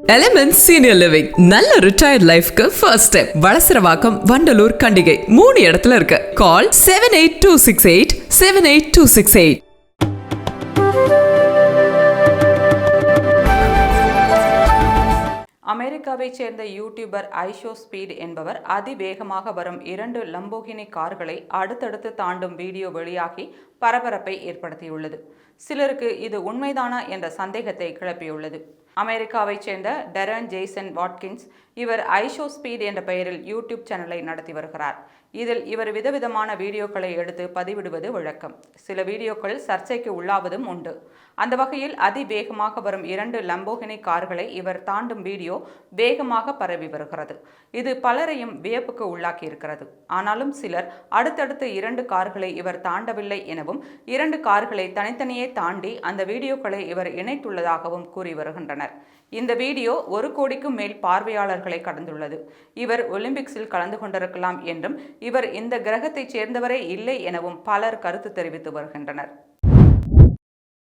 Element senior living நல்ல retired லைஃப்க்கு first step Valasaravakkam Vandalur Kandigai. மூணு இடத்துல இருக்கு. Call seven eight two six eight seven eight two six eight அமெரிக்காவைச் சேர்ந்த யூடியூபர் ஐஷோ ஸ்பீட் என்பவர் அதிவேகமாக வரும் இரண்டு லம்போகினி கார்களை அடுத்தடுத்து தாண்டும் வீடியோ வெளியாகி பரபரப்பை ஏற்படுத்தியுள்ளது. சிலருக்கு இது உண்மைதானா என்ற சந்தேகத்தை கிளப்பியுள்ளது. அமெரிக்காவைச் சேர்ந்த டெரன் ஜேசன் வாட்கின்ஸ் இவர் ஐஷோ ஸ்பீட் என்ற பெயரில் யூடியூப் சேனலை நடத்தி வருகிறார். இதில் இவர் விதவிதமான வீடியோக்களை எடுத்து பதிவிடுவது வழக்கம். சில வீடியோக்கள் சர்ச்சைக்கு உள்ளாவதும் உண்டு. அந்த வகையில் அதிவேகமாக வரும் இரண்டு லம்போகினி கார்களை இவர் தாண்டும் வீடியோ வேகமாக பரவி வருகிறது. இது பலரையும் வியப்புக்கு உள்ளாக்கி இருக்கிறது ஆனாலும் சிலர் அடுத்தடுத்து இரண்டு கார்களை இவர் தாண்டவில்லை எனவும் இரண்டு கார்களை தனித்தனியே தாண்டி அந்த வீடியோக்களை இவர் இணைத்துள்ளதாகவும் கூறி வருகின்றனர். இந்த வீடியோ ஒரு கோடிக்கும் மேல் பார்வையாளர்களை கடந்துள்ளது. இவர் ஒலிம்பிக்ஸில் கலந்து கொண்டிருக்கலாம் என்றும் இவர் இந்த கிரகத்தைச் சேர்ந்தவரே இல்லை எனவும் பலர் கருத்து தெரிவித்து வருகின்றனர்.